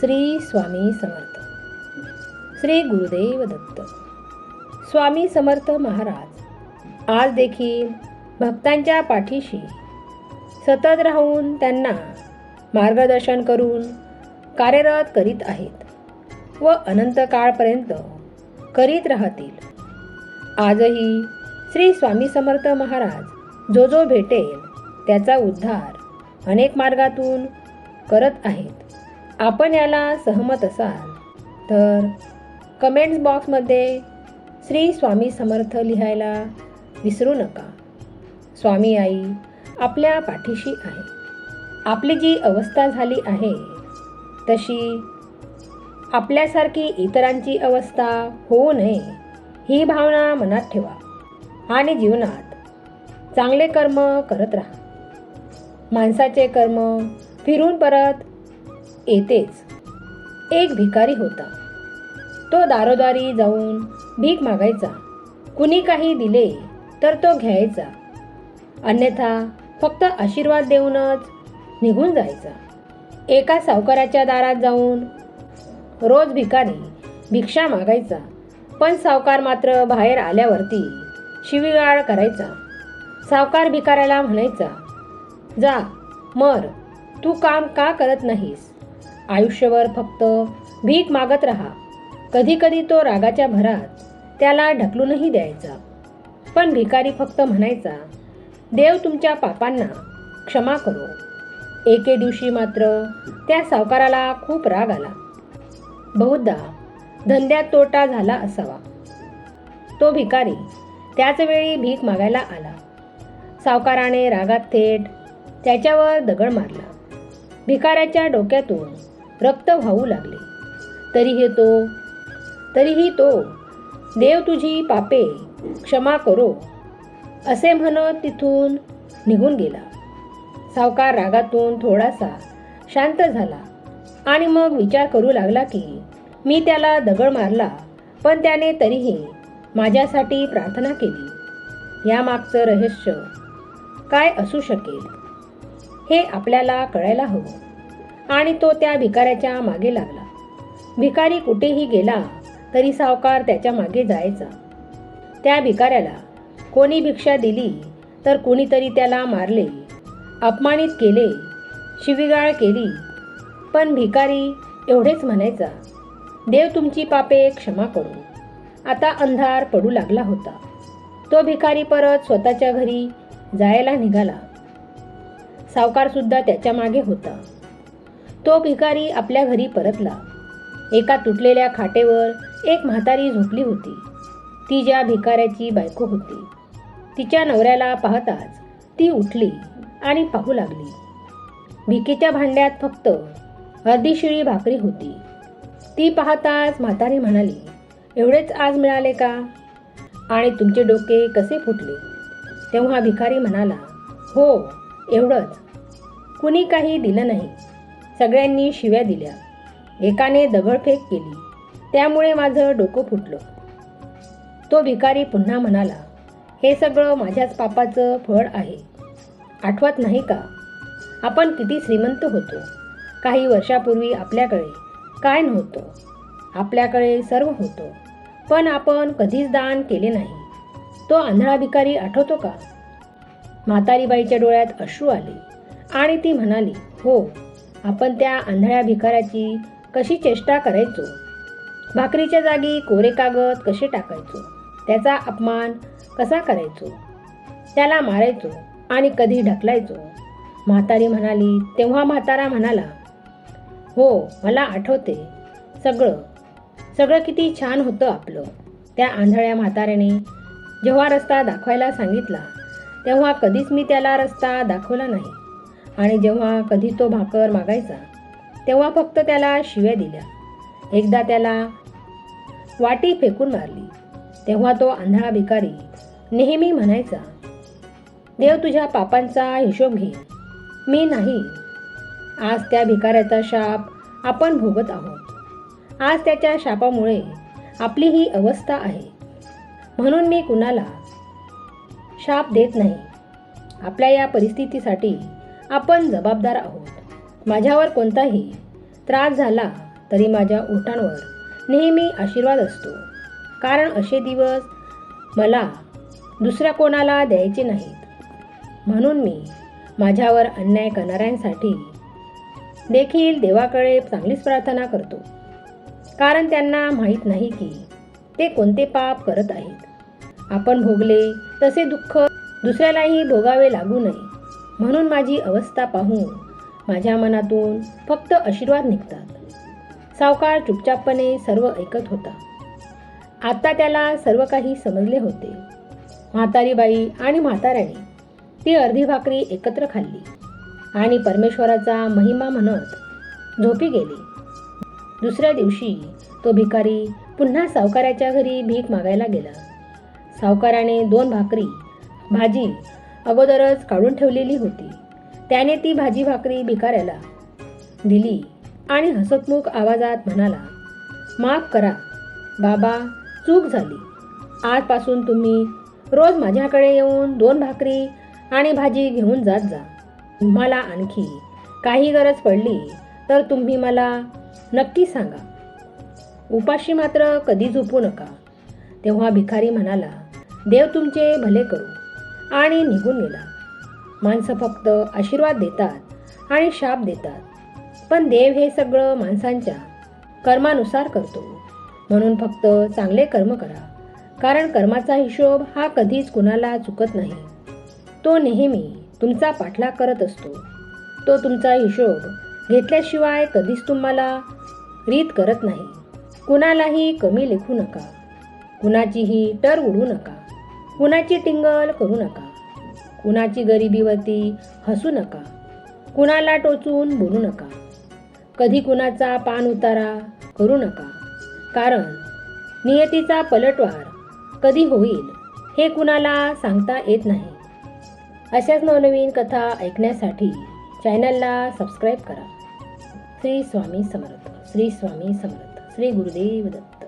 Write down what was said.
श्री स्वामी समर्थ. श्री गुरुदेव दत्त. स्वामी समर्थ महाराज आज देखील भक्तांच्या पाठीशी सतत राहून त्यांना मार्गदर्शन करून कार्यरत करीत आहेत व अनंत काळपर्यंत करीत राहतील. आजही श्री स्वामी समर्थ महाराज जो जो भेटेल त्याचा उद्धार अनेक मार्गातून करत आहेत. आपण याला सहमत असाल तर कमेंट्स बॉक्समध्ये श्री स्वामी समर्थ लिहायला विसरू नका. स्वामी आई आपल्या पाठीशी आहे. आपली जी अवस्था झाली आहे तशी आपल्यासारखी इतरांची अवस्था होऊ नये ही भावना मनात ठेवा आणि जीवनात चांगले कर्म करत राहा. माणसाचे कर्म फिरून परत येतेच. एक भिकारी होता. तो दारोदारी जाऊन भीक मागायचा. कुणी काही दिले तर तो घ्यायचा. अन्यथा फक्त आशीर्वाद देऊनच निघून जायचा. एका सावकाराच्या दारात जाऊन रोज भिकारी भिक्षा मागायचा. पण सावकार मात्र बाहेर आल्यावरती शिवीगाळ करायचा. सावकार भिकाऱ्याला म्हणायचा जा मर. तू काम का करत नाहीस? आयुष्यभर फक्त भीक मागत राहा. कधीकधी तो रागाच्या भरात त्याला ढकलूनही द्यायचा. पण भिकारी फक्त म्हणायचा देव तुमच्या पापांना क्षमा करो. एके दिवशी मात्र त्या सावकाराला खूप राग आला. बहुधा धंद्यात तोटा झाला असावा. तो भिकारी त्याच वेळी भीक मागायला आला. सावकाराने रागात थेट त्याच्यावर दगड मारला. भिकाऱ्याच्या डोक्यातून रक्त वाहू लागले. तरीही तो तरीही तो देव तुझी पापे क्षमा करो असे म्हणत तिथून निघून गेला. सावकार रागातून थोडासा शांत झाला आणि मग विचार करू लागला की मी त्याला दगड मारला पण त्याने तरीही माझ्यासाठी प्रार्थना केली. यामागचं रहस्य काय असू शकेल हे आपल्याला कळायला हवं. आणि तो त्या भिकाऱ्याच्या मागे लागला. भिकारी कुठेही गेला तरी सावकार त्याच्यामागे जायचा. त्या भिकाऱ्याला कोणी भिक्षा दिली तर कोणीतरी त्याला मारले अपमानित केले शिवीगाळ केली. पण भिकारी एवढेच म्हणायचा देव तुमची पापे क्षमा करू. आता अंधार पडू लागला होता. तो भिकारी परत स्वतःच्या घरी जायला निघाला. सावकारसुद्धा त्याच्यामागे होता. तो भिकारी आपल्या घरी परतला. एका तुटलेल्या खाटेवर एक म्हातारी झोपली होती. ती ज्या भिकाऱ्याची बायको होती. तिच्या नवऱ्याला पाहताच ती उठली आणि पाहू लागली. भिकीच्या भांड्यात फक्त अर्धी शिळी भाकरी होती. ती पाहताच म्हातारी म्हणाली एवढेच आज मिळाले का? आणि तुमचे डोके कसे फुटले? तेव्हा भिकारी म्हणाला हो एवढंच. कुणी काही दिलं नाही. सगळ्यांनी शिव्या दिल्या. एकाने दगडफेक केली. त्यामुळे माझं डोकं फुटलं. तो भिकारी पुन्हा म्हणाला हे सगळं माझ्याच पापाचं फळ आहे. आठवत नाही का? आपण किती श्रीमंत होतो. काही वर्षापूर्वी आपल्याकडे काय नव्हतं. आपल्याकडे सर्व होतं. पण आपण कधीच दान केले नाही. तो आंधळा भिकारी आठवतो का? म्हातारीबाईच्या डोळ्यात अश्रू आले आणि ती म्हणाली हो आपण त्या आंधळ्या भिकाऱ्याची कशी चेष्टा करायचो? भाकरीच्या जागी कोरे कागद कसे टाकायचो? त्याचा अपमान कसा करायचो? त्याला मारायचो आणि कधी ढकलायचो? म्हातारी म्हणाली तेव्हा म्हातारा म्हणाला हो मला आठवते. सगळं सगळं किती छान होतं आपलं. त्या आंधळ्या म्हाताऱ्याने जेव्हा रस्ता दाखवायला सांगितला तेव्हा कधीच मी त्याला रस्ता दाखवला नाही. आणि जेव्हा कधी तो भाकर मागायचा तेव्हा फक्त त्याला शिव्या दिल्या. एकदा त्याला वाटी फेकून मारली. तेव्हा तो आंधळा भिकारी नेहमी म्हणायचा देव तुझ्या पापांचा हिशोब घे. मी नाही. आज त्या भिकाऱ्याचा शाप आपण भोगत आहोत. आज त्याच्या शापामुळे आपली ही अवस्था आहे. म्हणून मी कुणाला शाप देत नाही. आपल्या या परिस्थितीसाठी आपण जबाबदार आहोत. माझ्यावर कोणताही त्रास झाला तरी माझ्या ओठांवर नेहमी आशीर्वाद असतो. कारण असे दिवस मला दुसऱ्या कोणाला द्यायचे नाहीत. म्हणून मी माझ्यावर अन्याय करणाऱ्यांसाठी देखील देवाकडे चांगलीच प्रार्थना करतो. कारण त्यांना माहीत नाही की ते कोणते पाप करत आहेत. आपण भोगले तसे दुःख दुसऱ्यालाही भोगावे लागू नये. म्हणून माझी अवस्था पाहून माझ्या मनातून फक्त आशीर्वाद निघतात. सावकार चुपचापपणे सर्व ऐकत होता. आता त्याला सर्व काही समजले होते. म्हातारी बाई आणि म्हाताऱ्याने ती अर्धी भाकरी एकत्र खाल्ली आणि परमेश्वराचा महिमा म्हणत झोपी गेली. दुसऱ्या दिवशी तो भिकारी पुन्हा सावकाराच्या घरी भीक मागायला गेला. सावकाराने दोन भाकरी भाजी अगोदरच काढून ठेवलेली होती. त्याने ती भाजी भाकरी भिकाऱ्याला दिली आणि हसतमुख आवाजात म्हणाला माफ करा बाबा चूक झाली. आजपासून तुम्ही रोज माझ्याकडे येऊन दोन भाकरी आणि भाजी घेऊन जात जा. तुम्हाला आणखी काही गरज पडली तर तुम्ही मला नक्की सांगा. उपाशी मात्र कधी झोपू नका. तेव्हा भिकारी म्हणाला देव तुमचे भले करू. आणि निघून गेला. माणसं फक्त आशीर्वाद देतात आणि शाप देतात. पण देव हे सगळं माणसांच्या कर्मानुसार करतो. म्हणून फक्त चांगले कर्म करा. कारण कर्माचा हिशोब हा कधीच कुणाला चुकत नाही. तो नेहमी तुमचा पाठलाग करत असतो. तो तुमचा हिशोब घेतल्याशिवाय कधीच तुम्हाला रीत करत नाही. कुणालाही कमी लेखू नका. कुणाचीही टर उडू नका. कुणाची टिंगल करू नका. कुणाची गरिबीवरती हसू नका. कुणाला टोचून बोलू नका. कधी कुणाचा पान उतारा करू नका. कारण नियतीचा पलटवार कधी होईल हे कुणाला सांगता येत नाही. अशाच नवनवीन कथा ऐकण्यासाठी चॅनलला सबस्क्राईब करा. श्री स्वामी समर्थ श्री स्वामी समर्थ श्री गुरुदेव दत्त.